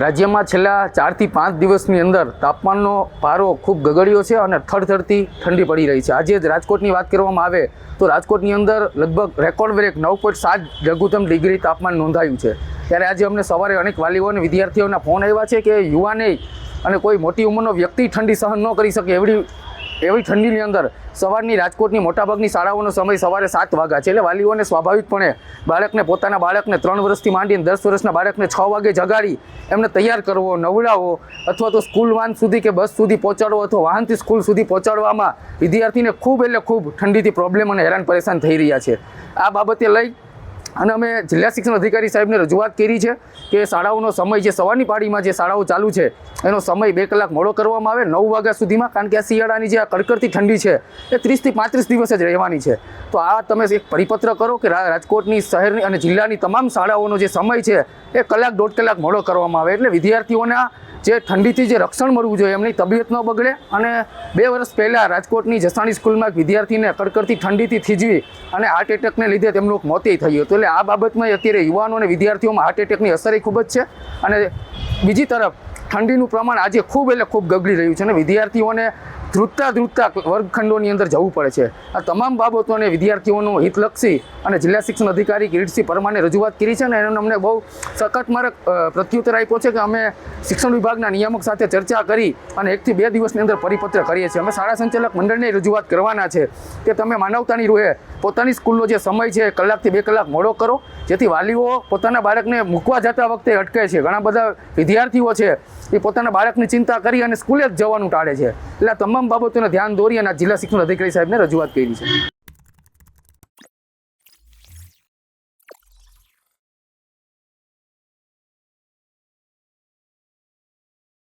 રાજ્યમાં છેલ્લા ચારથી પાંચ દિવસની અંદર તાપમાનનો પારો ખૂબ ગગડ્યો છે અને થડથડતી ઠંડી પડી રહી છે. આજે જ રાજકોટની વાત કરવામાં આવે તો રાજકોટની અંદર લગભગ રેકોર્ડ બ્રેક નવ પોઈન્ટ સાત લઘુત્તમ ડિગ્રી તાપમાન નોંધાયું છે. ત્યારે આજે અમને સવારે અનેક વાલીઓ અને વિદ્યાર્થીઓના ફોન આવ્યા છે કે યુવાને અને કોઈ મોટી ઉંમરનો વ્યક્તિ ઠંડી સહન ન કરી શકે એવડી એવી ઠંડીની અંદર સવારની રાજકોટની મોટાભાગની શાળાઓનો સમય સવારે સાત વાગ્યા છે. એટલે વાલીઓને સ્વાભાવિકપણે બાળકને પોતાના બાળકને ત્રણ વર્ષથી માંડીને દસ વર્ષના બાળકને છ વાગે જગાડી એમને તૈયાર કરવો, નવડાવો અથવા તો સ્કૂલ વાન સુધી કે બસ સુધી પહોંચાડવો અથવા વાહનથી સ્કૂલ સુધી પહોંચાડવામાં વિદ્યાર્થીને ખૂબ એટલે ખૂબ ઠંડીથી પ્રોબ્લેમ અને હેરાન પરેશાન થઈ રહ્યા છે. આ બાબતે લઈ અને અમે જિલ્લા શિક્ષણ અધિકારી સાહેબને રજૂઆત કરી છે કે શાળાઓનો સમય જે સવારની પાળીમાં જે શાળાઓ ચાલુ છે, એનો સમય બે કલાક મોડો કરવામાં આવે, નવ વાગ્યા સુધીમાં, કારણ કે આ શિયાળાની જે આ કડકડતી ઠંડી છે, એ ત્રીસથી પાંત્રીસ દિવસ જ રહેવાની છે. તો આ તમે એક પરિપત્ર કરો કે રાજકોટની શહેરની અને જિલ્લાની તમામ શાળાઓનો જે સમય છે, એ કલાક દોઢ કલાક મોડો કરવામાં આવે. એટલે વિદ્યાર્થીઓના જે ઠંડીથી જે રક્ષણ મળવું જોઈએ, એમની તબિયત ન બગડે અને બે વર્ષ પહેલાં રાજકોટની જસાણી સ્કૂલમાં એક વિદ્યાર્થીને કડકડતી ઠંડીથી થીજવી અને હાર્ટ એટેકને લીધે તેમનું મોતેય થયું હતું. એટલે આ બાબતમાં અત્યારે યુવાનો અને વિદ્યાર્થીઓમાં હાર્ટ એટેકની અસર ખૂબ જ છે અને બીજી તરફ ઠંડીનું પ્રમાણ આજે ખૂબ એટલે ખૂબ ગગડી રહ્યું છે અને વિદ્યાર્થીઓને ધ્રુજતા ધ્રુજતા વર્ગખંડોની અંદર જવું પડે છે. આ તમામ બાબતોને વિદ્યાર્થીઓનું હિતલક્ષી અને જિલ્લા શિક્ષણ અધિકારી કિરીટસિંહ પરમાને રજૂઆત કરી છે અને એનો અમને બહુ સખત અ, પ્રત્યુત્તર આપ્યો છે કે અમે શિક્ષણ વિભાગના નિયામક સાથે ચર્ચા કરી અને એકથી બે દિવસની અંદર પરિપત્ર કરીએ છીએ. અમે શાળા સંચાલક મંડળને રજૂઆત કરવાના છે કે તમે માનવતાની રૂહે પોતાની સ્કૂલનો જે સમય છે કલાકથી બે કલાક મોડો કરો જેથી વાલીઓ પોતાના બાળકને મૂકવા જતા વખતે અટકે છે. ઘણા બધા વિદ્યાર્થીઓ છે એ પોતાના બાળકની ચિંતા કરી અને સ્કૂલે જ જવાનું ટાળે છે. એટલે આ તમામ બાબતોને ધ્યાન દોરી અને જિલ્લા શિક્ષણ અધિકારી સાહેબને રજૂઆત કરી છે.